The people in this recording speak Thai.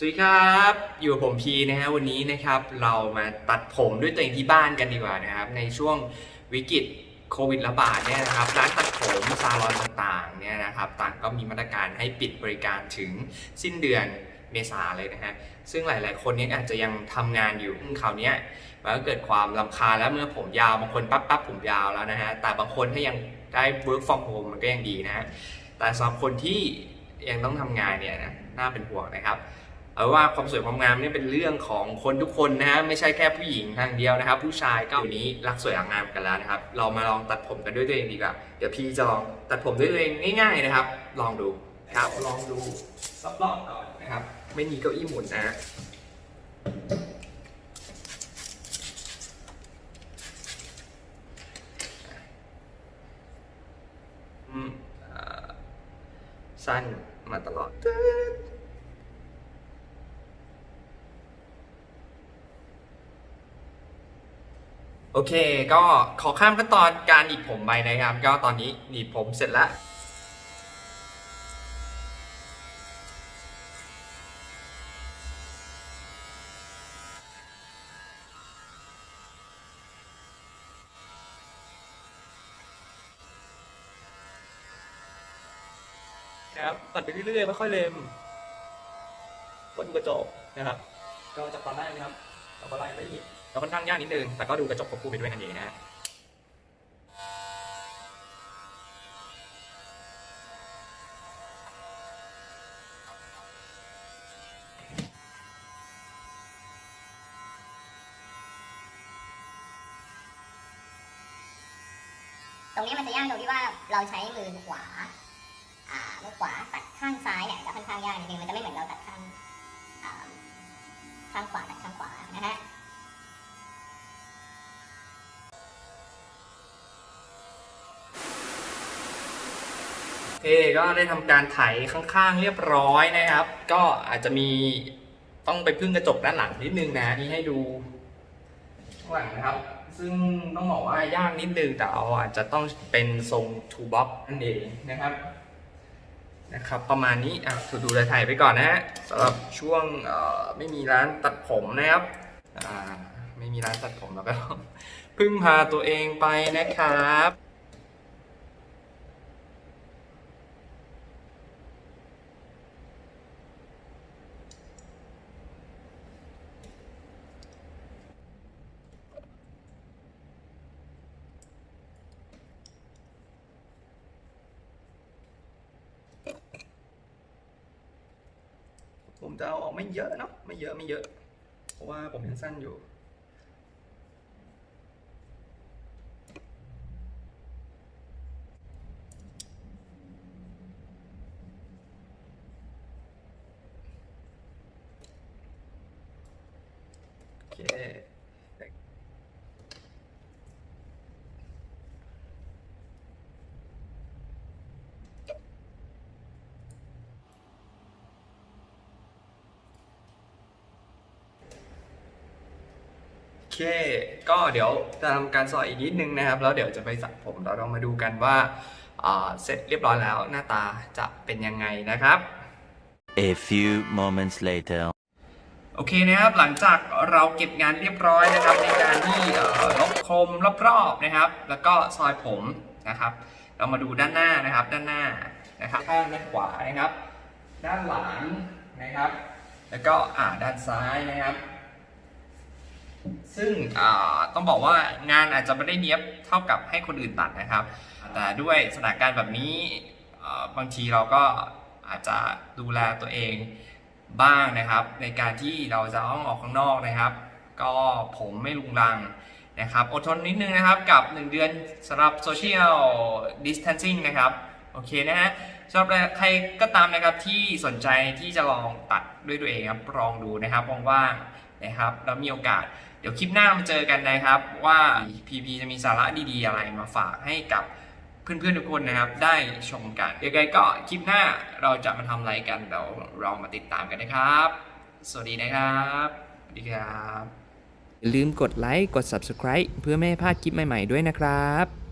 สวัสดีครับ อยู่กับผมพีนะฮะวันนี้นะครับเรามาตัดผมด้วยตัวเองที่บ้านกันดีกว่านะครับ ในช่วงวิกฤตโควิดระบาดเนี่ยนะครับร้านตัดผมซาลอนต่างๆเนี่ยนะครับต่างก็มีมาตรการให้ปิดบริการถึงสิ้นเดือนเมษาเลยนะฮะซึ่งหลาย ๆ คนเนี่ยอาจจะยังทำงานอยู่คราวเนี้ยมันก็เกิดความลำคาแล้วเมื่อผมยาวบางคนปั๊บปั๊บผมยาวแล้วนะฮะแต่บางคนถ้ายังได้ work from home มันก็ยังดีนะฮะแต่สำหรับคนที่ยังต้องทำงานเนี่ยนะน่าเป็นห่วงนะครับ เอาว่าความสวยความงามนี่เป็นเรื่องของคนทุกคนนะฮะไม่ใช่แค่ผู้หญิงทางเดียวนะครับ ผู้ชายก็อยู่นี้รักสวยรักงามกันแล้วนะครับ เรามาลองตัดผมกันด้วยตัวเองดีกว่าเดี๋ยวพี่จะลองตัดผมด้วยตัวเองง่าย ๆนะครับ ลองดูครับลองดูซับรอบก่อนนะครับ ไม่มีเก้าอี้หมุนนะสั้นมาตลอด โอเค ก็ขอข้ามขั้นตอนการหนีบผมไปนะครับ ก็ตอนนี้หนีบผมเสร็จแล้วครับตัดไปเรื่อยๆไม่ค่อยเล็มบนกระจกนะครับ ก็จากตอนแรกนะครับเราก็ไล่ไปอีก เราค่อนข้างยากนิดนึง แต่ก็ดูกระจกควบคู่ไปด้วยนั่นเองนะฮะตรงนี้มันจะยากตรงที่ว่าเราใช้มือขวา อ่า มือขวาตัดข้างซ้ายเนี่ยจะค่อนข้างยากนิดนึง มันจะไม่เหมือนเราตัดข้างอ่าข้างขวาตัดข้างขวา นะฮะ โอ เคก็ได้ทำการไถข้างๆเรียบร้อยนะครับ ก็อาจจะมีต้องไปพึ่งกระจกด้านหลังนิดนึงนะนี่ให้ดูข้างหลังนะครับ ซึ่งต้องบอกว่ายากนิดนึงแต่เอาอาจจะต้องเป็นทรงทูบ็อกนั่นเองนะครับนะครับ ประมาณนี้อะดูดูถ่ายไปก่อนนะฮะสำหรับช่วงไม่มีร้านตัดผมนะครับอ่าไม่มีร้านตัดผมเราก็ต้องพึ่งพาตัวเองไปนะครับ ผมจะเอาออกไม่เยอะเนาะไม่เยอะไม่เยอะ เพราะว่าผมยังสั้นอยู่ โอเค โอ เค ก็เดี๋ยวจะทำการสอยอีกนิดนึงนะครับ แล้วเดี๋ยวจะไปสระผมแล้วเรามาดูกันว่าอ่าเสร็จเรียบร้อยแล้วหน้าตาจะเป็นยังไงนะครับ A few moments later. โอเคนะครับ หลังจากเราเก็บงานเรียบร้อยนะครับ ในการที่เอ่อลบคมรอบๆนะครับ แล้วก็ซอยผมนะครับ เรามาดูด้านหน้านะครับ ด้านหน้านะครับ ข้างด้านขวานะครับ ด้านหลังนะครับ แล้วก็อ่าด้านซ้ายนะครับ ซึ่งต้องบอกว่างานอาจจะไม่ได้เนี้ยบเท่ากับให้คนอื่นตัดนะครับ แต่ด้วยสถานการณ์แบบนี้บางทีเราก็อาจจะดูแลตัวเองบ้างนะครับ ในการที่เราจะต้องออกข้างนอกนะครับ ก็ผมไม่ลุงรังนะครับ อดทนนิดนึงนะครับกับ 1 เดือนสำหรับ Social Distancing นะครับ โอเคนะฮะสำหรับใครก็ตามนะครับที่สนใจที่จะลองตัดด้วยตัวเองครับลองดูนะครับว่างๆนะครับแล้วมีโอกาส เดี๋ยวคลิปหน้ามาเจอกันนะครับว่า PP จะมีสาระดีๆ อะไรมาฝากให้กับเพื่อนๆทุกคนนะครับ ได้ชมกันยังไงก็คลิปหน้าเราจะมาทำอะไรกันเดี๋ยวเรามาติดตามกันนะครับ สวัสดีนะครับสวัสดีครับอย่าลืมกดไลค์กด Subscribe เพื่อไม่ให้พลาดคลิปใหม่ๆด้วยนะครับ